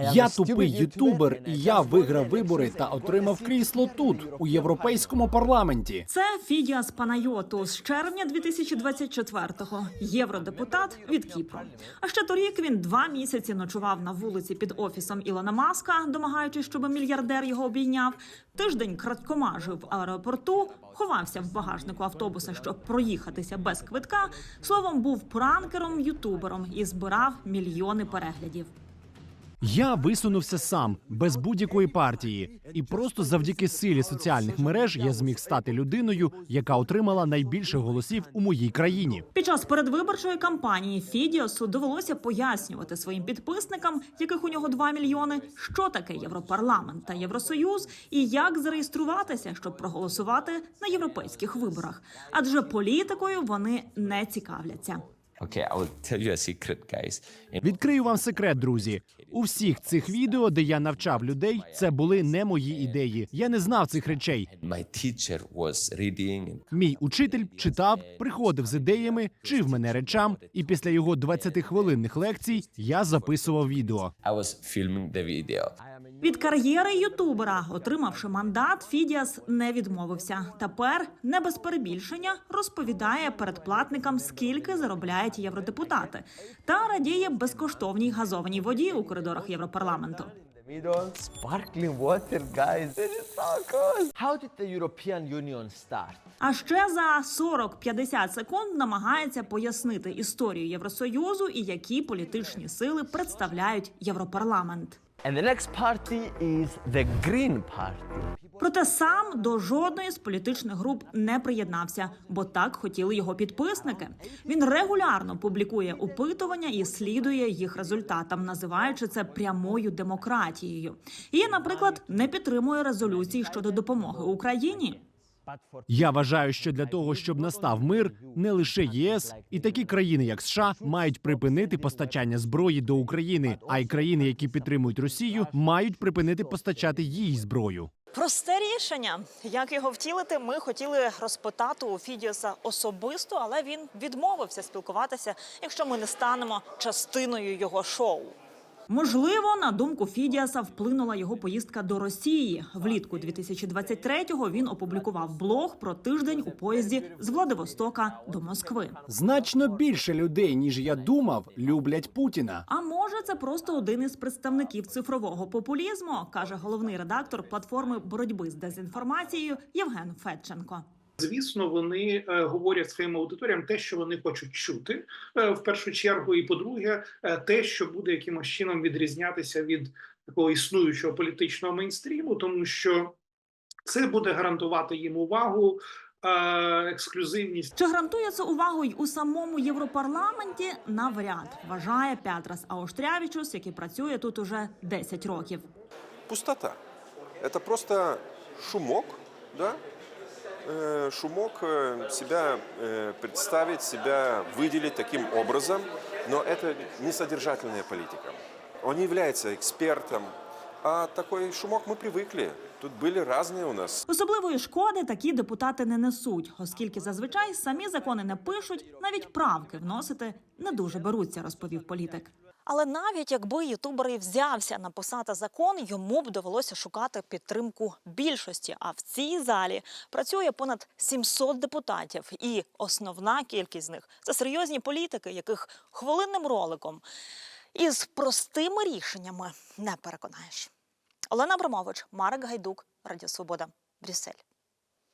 Я тупий ютубер, і я виграв вибори та отримав крісло тут, у європейському парламенті. Це Фідіас Панайоту з червня 2024-го, євродепутат від Кіпру. А ще торік він два місяці ночував на вулиці під офісом Ілона Маска, домагаючись, щоб мільярдер його обійняв. Тиждень крадькома жив в аеропорту, ховався в багажнику автобуса, щоб проїхатися без квитка. Словом, був пранкером, ютубером і збирав мільйони переглядів. Я висунувся сам без будь-якої партії, і просто завдяки силі соціальних мереж я зміг стати людиною, яка отримала найбільше голосів у моїй країні. Під час передвиборчої кампанії Фідіосу довелося пояснювати своїм підписникам, яких у нього 2 мільйони, що таке Європарламент та Євросоюз, і як зареєструватися, щоб проголосувати на європейських виборах. Адже політикою вони не цікавляться. Okay, I tell you a secret, guys. Відкрию вам секрет, друзі. У всіх цих відео, де я навчав людей, це були не мої ідеї. Я не знав цих речей. Мій учитель читав, приходив з ідеями, вчив мене речам, і після його 20-хвилинних лекцій я записував відео. Від кар'єри ютубера, отримавши мандат, Фідіас не відмовився. Тепер не без перебільшення розповідає передплатникам, скільки заробляють євродепутати, та радіє безкоштовній газованій воді у коридорах Європарламенту. Middle, sparkling water, guys. This is so cool. How did the European Union start? А ще за 40-50 секунд намагається пояснити історію Євросоюзу і які політичні сили представляють Європарламент. And the next party is the Green Party. Проте сам до жодної з політичних груп не приєднався, бо так хотіли його підписники. Він регулярно публікує опитування і слідує їх результатам, називаючи це прямою демократією. І, наприклад, не підтримує резолюції щодо допомоги Україні. Я вважаю, що для того, щоб настав мир, не лише ЄС і такі країни, як США, мають припинити постачання зброї до України, а й країни, які підтримують Росію, мають припинити постачати їй зброю. Просте рішення, як його втілити, ми хотіли розпитати у Фідіоса особисто, але він відмовився спілкуватися, якщо ми не станемо частиною його шоу. Можливо, на думку Фідіаса вплинула його поїздка до Росії. Влітку 2023-го він опублікував блог про тиждень у поїзді з Владивостока до Москви. Значно більше людей, ніж я думав, люблять Путіна. А може, це просто один із представників цифрового популізму, каже головний редактор платформи боротьби з дезінформацією Євген Федченко. Звісно, вони е, говорять своїм аудиторіям те, що вони хочуть чути е, в першу чергу, і по-друге, е, те, що буде якимось чином відрізнятися від такого існуючого політичного мейнстріму, тому що це буде гарантувати їм увагу, ексклюзивність. Чи гарантує це увагу й у самому Європарламенті? Навряд вважає Петрас Ауштрявічус, який працює тут уже 10 років. пустота. Это просто шумок, да? Э, Шумок э, себя э, представить, себя выделить таким образом, но это не содержательная политика. Он не является экспертом, а такой шумок мы привыкли. Тут были разные у нас Особливої шкоди такі депутати не несуть, оскільки зазвичай самі закони не пишуть, навіть правки вносити не дуже беруться, розповів політик. Але навіть якби ютубер і взявся написати закон, йому б довелося шукати підтримку більшості. А в цій залі працює понад 700 депутатів, і основна кількість з них це серйозні політики, яких хвилинним роликом із простими рішеннями не переконаєш. Олена Абрамович, Марек Гайдук, Радіо Свобода, Брюссель.